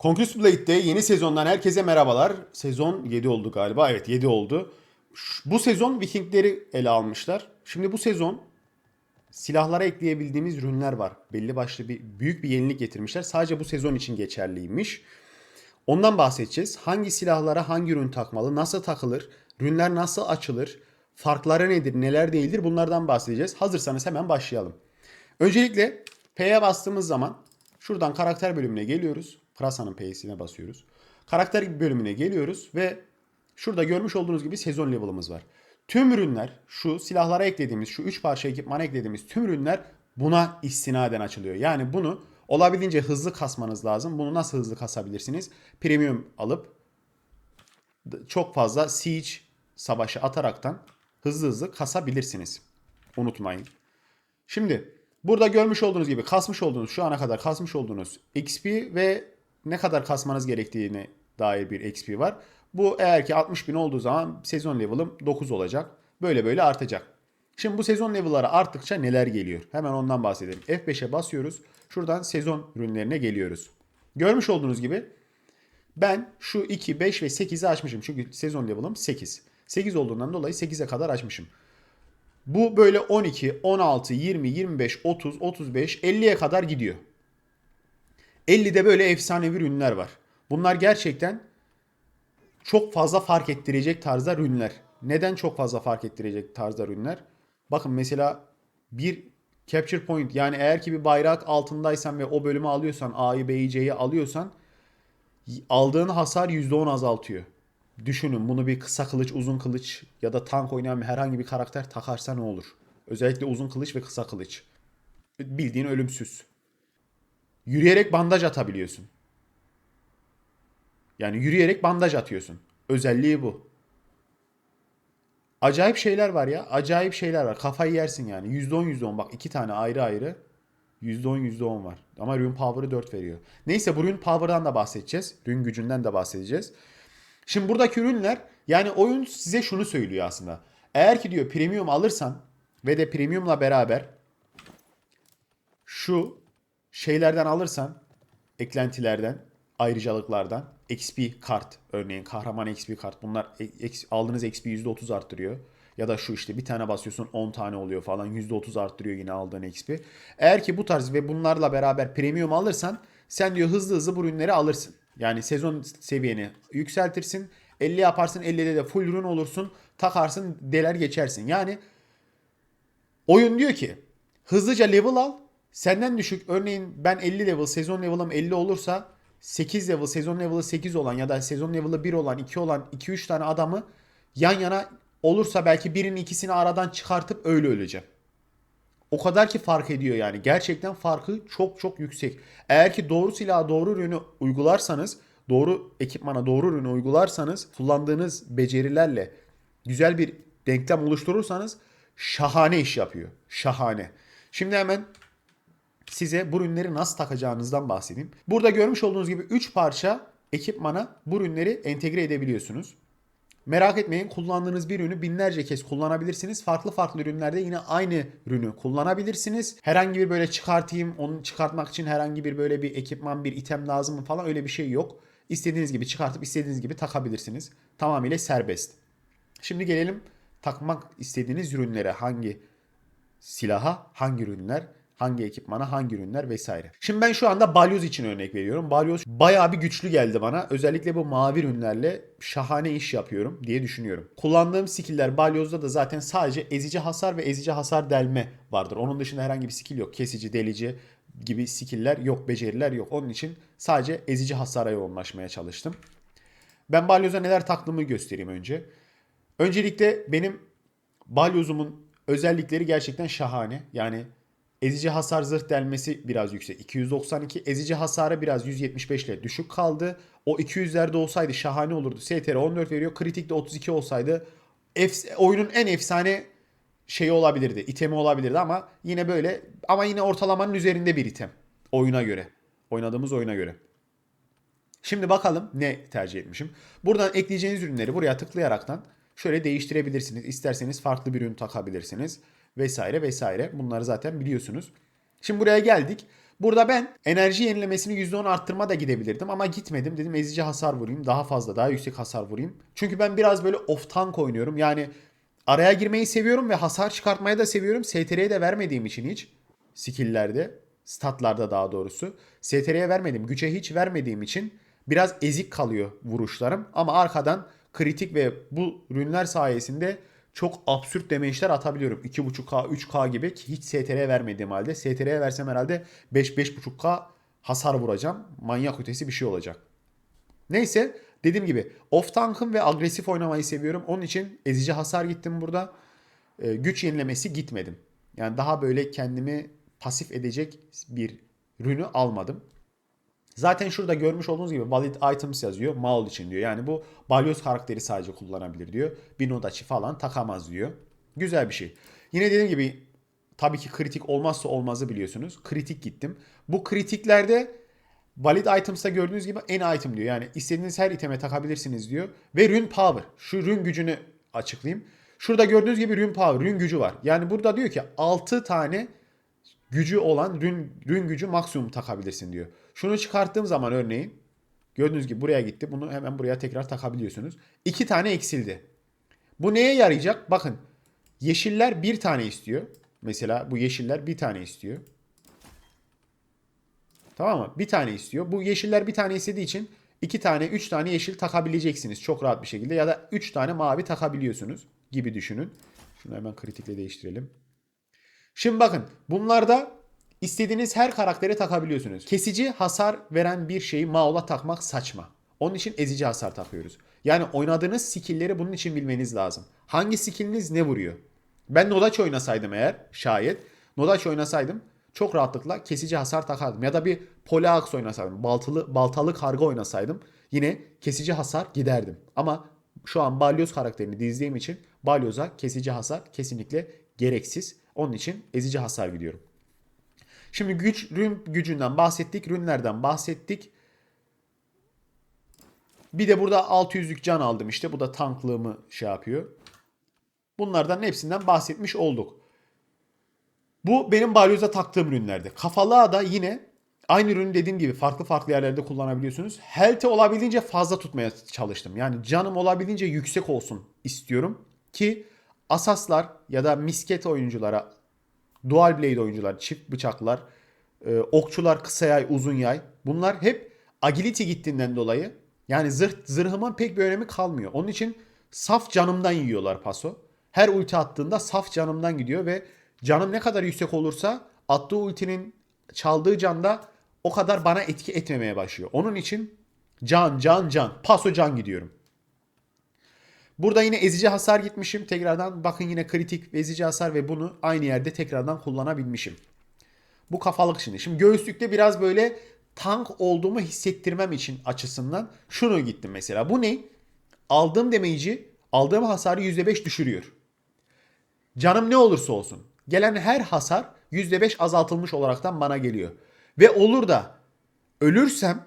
Conquest Blade'de yeni sezondan herkese merhabalar. Sezon 7 oldu galiba. Evet 7 oldu. Bu sezon Vikingleri ele almışlar. Şimdi bu sezon silahlara ekleyebildiğimiz ürünler var. Belli başlı bir büyük bir yenilik getirmişler. Sadece bu sezon için geçerliymiş. Ondan bahsedeceğiz. Hangi silahlara hangi ürün takmalı, nasıl takılır, ürünler nasıl açılır, farkları nedir, neler değildir bunlardan bahsedeceğiz. Hazırsanız hemen başlayalım. Öncelikle P'ye bastığımız zaman şuradan karakter bölümüne geliyoruz. Pırasa'nın P'sine basıyoruz. Karakter bölümüne geliyoruz ve şurada görmüş olduğunuz gibi sezon level'ımız var. Tüm ürünler şu silahlara eklediğimiz şu 3 parça ekipmana eklediğimiz tüm ürünler buna istinaden açılıyor. Yani bunu olabildiğince hızlı kasmanız lazım. Bunu nasıl hızlı kasabilirsiniz? Premium alıp çok fazla siege savaşı ataraktan hızlı hızlı kasabilirsiniz. Unutmayın. Şimdi burada görmüş olduğunuz gibi kasmış olduğunuz şu ana kadar kasmış olduğunuz XP ve ne kadar kasmanız gerektiğine dair bir XP var. Bu eğer ki 60 bin olduğu zaman sezon level'ım 9 olacak. Böyle böyle artacak. Şimdi bu sezon level'ları arttıkça neler geliyor? Hemen ondan bahsedelim. F5'e basıyoruz. Şuradan sezon ürünlerine geliyoruz. Görmüş olduğunuz gibi ben şu 2, 5 ve 8'i açmışım. Çünkü sezon level'ım 8. 8 olduğundan dolayı 8'e kadar açmışım. Bu böyle 12, 16, 20, 25, 30, 35, 50'ye kadar gidiyor. 50'de böyle efsanevi ürünler var. Bunlar gerçekten çok fazla fark ettirecek tarzda ürünler. Neden çok fazla fark ettirecek tarzda ürünler? Bakın mesela bir capture point yani eğer ki bir bayrak altındaysan ve o bölümü alıyorsan A'yı B'yi C'yi alıyorsan aldığın hasar %10 azaltıyor. Düşünün bunu bir kısa kılıç, uzun kılıç ya da tank oynayan herhangi bir karakter takarsa ne olur? Özellikle uzun kılıç ve kısa kılıç. Bildiğin ölümsüz. Yürüyerek bandaj atabiliyorsun. Yani yürüyerek bandaj atıyorsun. Özelliği bu. Acayip şeyler var ya. Acayip şeyler var. Kafayı yersin yani. %10 %10 bak iki tane ayrı ayrı. %10 %10 var. Ama Rune Power'ı 4 veriyor. Neyse bu Rune Power'dan da bahsedeceğiz. Rune gücünden de bahsedeceğiz. Şimdi buradaki ürünler yani oyun size şunu söylüyor aslında. Eğer ki diyor premium alırsan ve de premiumla beraber şu şeylerden alırsan eklentilerden, ayrıcalıklardan XP kart örneğin kahraman XP kart bunlar e- aldığınız XP %30 arttırıyor. Ya da şu işte bir tane basıyorsun 10 tane oluyor falan %30 arttırıyor yine aldığın XP. Eğer ki bu tarz ve bunlarla beraber premium alırsan sen diyor hızlı hızlı bu ürünleri alırsın. Yani sezon seviyeni yükseltirsin. 50 yaparsın 50'de de full ürün olursun. Takarsın deler geçersin. Yani Oyun diyor ki hızlıca level al. Senden düşük örneğin ben 50 level sezon level'ım 50 olursa 8 level sezon level'ı 8 olan ya da sezon level'ı 1 olan 2 olan 2-3 tane adamı yan yana olursa belki birinin ikisini aradan çıkartıp öyle öleceğim. O kadar ki fark ediyor yani. Gerçekten farkı çok çok yüksek. Eğer ki doğru silahı doğru ürünü uygularsanız, doğru ekipmana doğru ürünü uygularsanız, kullandığınız becerilerle güzel bir denklem oluşturursanız şahane iş yapıyor. Şahane. Şimdi hemen size bu ürünleri nasıl takacağınızdan bahsedeyim. Burada görmüş olduğunuz gibi 3 parça ekipmana bu ürünleri entegre edebiliyorsunuz. Merak etmeyin kullandığınız bir ürünü binlerce kez kullanabilirsiniz. Farklı farklı ürünlerde yine aynı ürünü kullanabilirsiniz. Herhangi bir böyle çıkartayım, onu çıkartmak için herhangi bir böyle bir ekipman, bir item lazım mı falan öyle bir şey yok. İstediğiniz gibi çıkartıp istediğiniz gibi takabilirsiniz. Tamamıyla serbest. Şimdi gelelim takmak istediğiniz ürünlere hangi silaha, hangi ürünler, hangi ekipmana, hangi ürünler vesaire. Şimdi ben şu anda balyoz için örnek veriyorum. Balyoz bayağı bir güçlü geldi bana. Özellikle bu mavi ürünlerle şahane iş yapıyorum diye düşünüyorum. Kullandığım skill'ler balyozda da zaten sadece ezici hasar ve ezici hasar delme vardır. Onun dışında herhangi bir skill yok. Kesici, delici gibi skill'ler yok, beceriler yok. Onun için sadece ezici hasara yoğunlaşmaya çalıştım. Ben balyoza neler taktığımı göstereyim önce. Öncelikle benim balyozumun özellikleri gerçekten şahane. Yani ezici hasar zırh delmesi biraz yüksek. 292. Ezici hasarı biraz 175 ile düşük kaldı. O 200'lerde olsaydı şahane olurdu. STR 14 veriyor. Kritik de 32 olsaydı oyunun en efsane şeyi olabilirdi. itemi olabilirdi ama yine böyle ama yine ortalamanın üzerinde bir item. Oyuna göre. Oynadığımız oyuna göre. Şimdi bakalım ne tercih etmişim. Buradan ekleyeceğiniz ürünleri buraya tıklayaraktan şöyle değiştirebilirsiniz. İsterseniz farklı bir ürün takabilirsiniz. Vesaire vesaire. Bunları zaten biliyorsunuz. Şimdi buraya geldik. Burada ben enerji yenilemesini %10 arttırma da gidebilirdim ama gitmedim. Dedim ezici hasar vurayım. Daha fazla daha yüksek hasar vurayım. Çünkü ben biraz böyle off tank oynuyorum. Yani araya girmeyi seviyorum ve hasar çıkartmayı da seviyorum. STR'ye de vermediğim için hiç skill'lerde, statlarda daha doğrusu. STR'ye vermedim, güce hiç vermediğim için biraz ezik kalıyor vuruşlarım. Ama arkadan kritik ve bu ürünler sayesinde çok absürt damage'ler atabiliyorum. 2.5K, 3K gibi ki hiç STR'ye vermediğim halde. STR'ye versem herhalde 5-5.5K hasar vuracağım. Manyak ötesi bir şey olacak. Neyse dediğim gibi off tank'ım ve agresif oynamayı seviyorum. Onun için ezici hasar gittim burada. Ee, güç yenilemesi gitmedim. Yani daha böyle kendimi pasif edecek bir ürünü almadım. Zaten şurada görmüş olduğunuz gibi valid items yazıyor. Maul için diyor. Yani bu balyoz karakteri sadece kullanabilir diyor. Bir nodaçı falan takamaz diyor. Güzel bir şey. Yine dediğim gibi tabii ki kritik olmazsa olmazı biliyorsunuz. Kritik gittim. Bu kritiklerde valid items'ta gördüğünüz gibi en item diyor. Yani istediğiniz her iteme takabilirsiniz diyor. Ve rune power. Şu rune gücünü açıklayayım. Şurada gördüğünüz gibi rune power, rune gücü var. Yani burada diyor ki 6 tane gücü olan rün, rün gücü maksimum takabilirsin diyor. Şunu çıkarttığım zaman örneğin gördüğünüz gibi buraya gitti. Bunu hemen buraya tekrar takabiliyorsunuz. İki tane eksildi. Bu neye yarayacak? Bakın yeşiller bir tane istiyor. Mesela bu yeşiller bir tane istiyor. Tamam mı? Bir tane istiyor. Bu yeşiller bir tane istediği için iki tane, üç tane yeşil takabileceksiniz çok rahat bir şekilde. Ya da üç tane mavi takabiliyorsunuz gibi düşünün. Şunu hemen kritikle değiştirelim. Şimdi bakın bunlarda istediğiniz her karaktere takabiliyorsunuz. Kesici hasar veren bir şeyi Maul'a takmak saçma. Onun için ezici hasar takıyoruz. Yani oynadığınız skill'leri bunun için bilmeniz lazım. Hangi skill'iniz ne vuruyor? Ben Nodaç oynasaydım eğer şayet Nodaç oynasaydım çok rahatlıkla kesici hasar takardım. Ya da bir Polax oynasaydım. Baltalı, baltalı karga oynasaydım yine kesici hasar giderdim. Ama şu an Balyoz karakterini dizdiğim için Balyoz'a kesici hasar kesinlikle gereksiz. Onun için ezici hasar gidiyorum. Şimdi güç rün gücünden bahsettik, rünlerden bahsettik. Bir de burada 600'lük can aldım işte. Bu da tanklığımı şey yapıyor. Bunlardan hepsinden bahsetmiş olduk. Bu benim balyoza taktığım ürünlerde. Kafalığa da yine aynı ürünü dediğim gibi farklı farklı yerlerde kullanabiliyorsunuz. Health'i olabildiğince fazla tutmaya çalıştım. Yani canım olabildiğince yüksek olsun istiyorum ki asaslar ya da misket oyunculara, dual blade oyuncular, çift bıçaklar, e, okçular kısa yay, uzun yay bunlar hep agility gittiğinden dolayı yani zırh, zırhımın pek bir önemi kalmıyor. Onun için saf canımdan yiyorlar paso. Her ulti attığında saf canımdan gidiyor ve canım ne kadar yüksek olursa attığı ultinin çaldığı canda o kadar bana etki etmemeye başlıyor. Onun için can can can paso can gidiyorum. Burada yine ezici hasar gitmişim. Tekrardan bakın yine kritik ve ezici hasar ve bunu aynı yerde tekrardan kullanabilmişim. Bu kafalık şimdi. Şimdi göğüslükte biraz böyle tank olduğumu hissettirmem için açısından şunu gittim mesela. Bu ne? Aldığım demeyici aldığım hasarı %5 düşürüyor. Canım ne olursa olsun. Gelen her hasar %5 azaltılmış olaraktan bana geliyor. Ve olur da ölürsem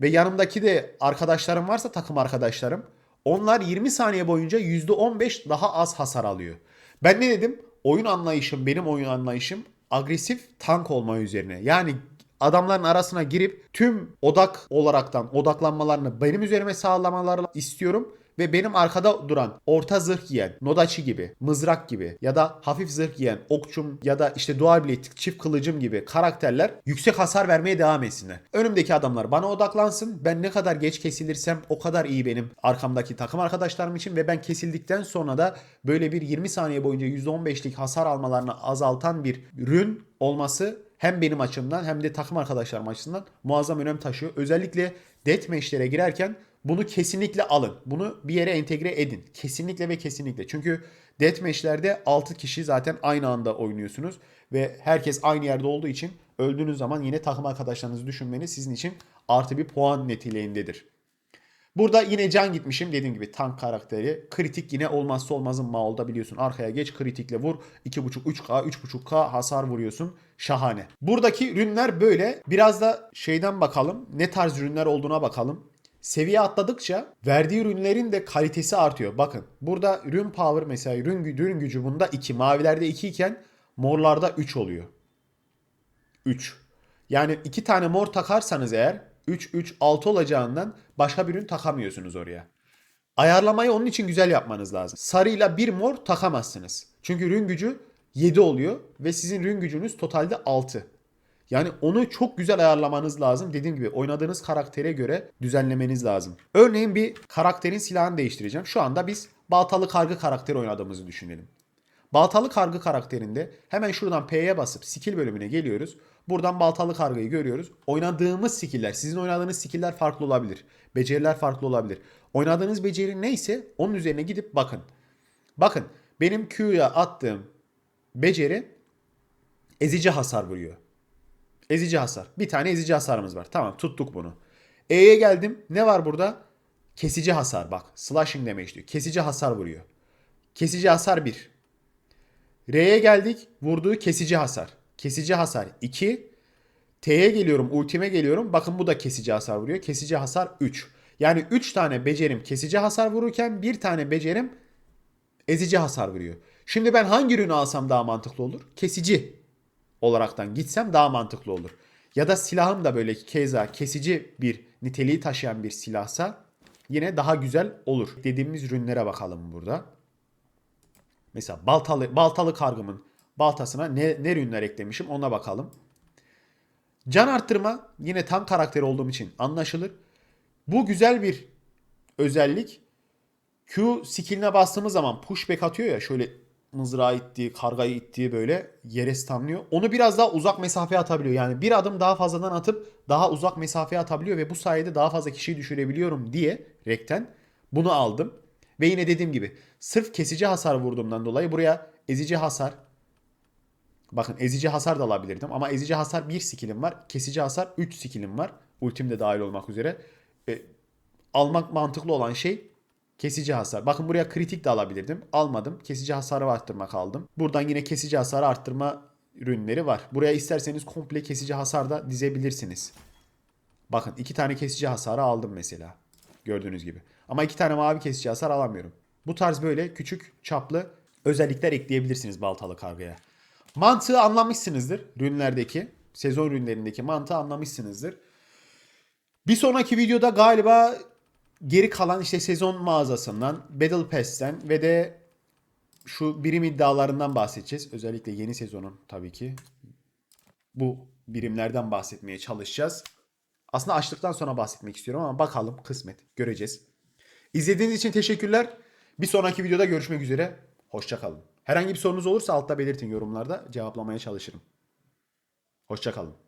ve yanımdaki de arkadaşlarım varsa takım arkadaşlarım onlar 20 saniye boyunca %15 daha az hasar alıyor. Ben ne dedim? Oyun anlayışım, benim oyun anlayışım agresif tank olma üzerine. Yani adamların arasına girip tüm odak olaraktan odaklanmalarını benim üzerime sağlamalarını istiyorum ve benim arkada duran orta zırh giyen, nodaçı gibi, mızrak gibi ya da hafif zırh giyen okçum ya da işte dual blade, çift kılıcım gibi karakterler yüksek hasar vermeye devam etsinler. Önümdeki adamlar bana odaklansın. Ben ne kadar geç kesilirsem o kadar iyi benim arkamdaki takım arkadaşlarım için ve ben kesildikten sonra da böyle bir 20 saniye boyunca %15'lik hasar almalarını azaltan bir rün olması hem benim açımdan hem de takım arkadaşlarım açısından muazzam önem taşıyor. Özellikle deathmatch'lere girerken bunu kesinlikle alın. Bunu bir yere entegre edin. Kesinlikle ve kesinlikle. Çünkü deathmatch'lerde 6 kişi zaten aynı anda oynuyorsunuz. Ve herkes aynı yerde olduğu için öldüğünüz zaman yine takım arkadaşlarınızı düşünmeniz sizin için artı bir puan niteliğindedir. Burada yine can gitmişim dediğim gibi tank karakteri. Kritik yine olmazsa olmazın Maul'da biliyorsun. Arkaya geç kritikle vur. 2.5 3K 3.5K hasar vuruyorsun. Şahane. Buradaki ürünler böyle. Biraz da şeyden bakalım. Ne tarz ürünler olduğuna bakalım. Seviye atladıkça verdiği ürünlerin de kalitesi artıyor. Bakın burada ürün power mesela ürün, ürün gücü bunda 2. Mavilerde 2 iken morlarda 3 oluyor. 3. Yani iki tane mor takarsanız eğer 3 3 6 olacağından başka bir ürün takamıyorsunuz oraya. Ayarlamayı onun için güzel yapmanız lazım. Sarıyla bir mor takamazsınız. Çünkü rün gücü 7 oluyor ve sizin rün gücünüz totalde 6. Yani onu çok güzel ayarlamanız lazım. Dediğim gibi oynadığınız karaktere göre düzenlemeniz lazım. Örneğin bir karakterin silahını değiştireceğim. Şu anda biz baltalı kargı karakteri oynadığımızı düşünelim. Baltalı kargı karakterinde hemen şuradan P'ye basıp skill bölümüne geliyoruz. Buradan baltalı kargayı görüyoruz. Oynadığımız skill'ler, sizin oynadığınız skill'ler farklı olabilir. Beceriler farklı olabilir. Oynadığınız beceri neyse onun üzerine gidip bakın. Bakın benim Q'ya attığım beceri ezici hasar vuruyor. Ezici hasar. Bir tane ezici hasarımız var. Tamam tuttuk bunu. E'ye geldim. Ne var burada? Kesici hasar. Bak slashing damage diyor. Kesici hasar vuruyor. Kesici hasar 1. R'ye geldik. Vurduğu kesici hasar. Kesici hasar 2. T'ye geliyorum. Ultime geliyorum. Bakın bu da kesici hasar vuruyor. Kesici hasar 3. Yani 3 tane becerim kesici hasar vururken bir tane becerim ezici hasar vuruyor. Şimdi ben hangi ürünü alsam daha mantıklı olur? Kesici olaraktan gitsem daha mantıklı olur. Ya da silahım da böyle keza kesici bir niteliği taşıyan bir silahsa yine daha güzel olur. Dediğimiz ürünlere bakalım burada. Mesela baltalı baltalı kargımın baltasına ne, ne ürünler eklemişim ona bakalım. Can arttırma yine tam karakter olduğum için anlaşılır. Bu güzel bir özellik. Q skill'ine bastığımız zaman pushback atıyor ya şöyle mızrağı ittiği, kargayı ittiği böyle yere stunlıyor. Onu biraz daha uzak mesafeye atabiliyor. Yani bir adım daha fazladan atıp daha uzak mesafeye atabiliyor ve bu sayede daha fazla kişiyi düşürebiliyorum diye rekten bunu aldım. Ve yine dediğim gibi sırf kesici hasar vurduğumdan dolayı buraya ezici hasar Bakın ezici hasar da alabilirdim ama ezici hasar 1 skillim var. Kesici hasar 3 skillim var. Ultim de dahil olmak üzere. E, almak mantıklı olan şey kesici hasar. Bakın buraya kritik de alabilirdim. Almadım. Kesici hasarı arttırmak aldım. Buradan yine kesici hasarı arttırma ürünleri var. Buraya isterseniz komple kesici hasar da dizebilirsiniz. Bakın iki tane kesici hasarı aldım mesela. Gördüğünüz gibi. Ama iki tane mavi kesici hasar alamıyorum. Bu tarz böyle küçük çaplı özellikler ekleyebilirsiniz baltalı kargaya. Mantığı anlamışsınızdır. Ürünlerdeki, sezon ürünlerindeki mantığı anlamışsınızdır. Bir sonraki videoda galiba geri kalan işte sezon mağazasından, Battle Pass'ten ve de şu birim iddialarından bahsedeceğiz. Özellikle yeni sezonun tabii ki. Bu birimlerden bahsetmeye çalışacağız. Aslında açtıktan sonra bahsetmek istiyorum ama bakalım kısmet göreceğiz. İzlediğiniz için teşekkürler. Bir sonraki videoda görüşmek üzere. Hoşçakalın. Herhangi bir sorunuz olursa altta belirtin yorumlarda cevaplamaya çalışırım. Hoşçakalın.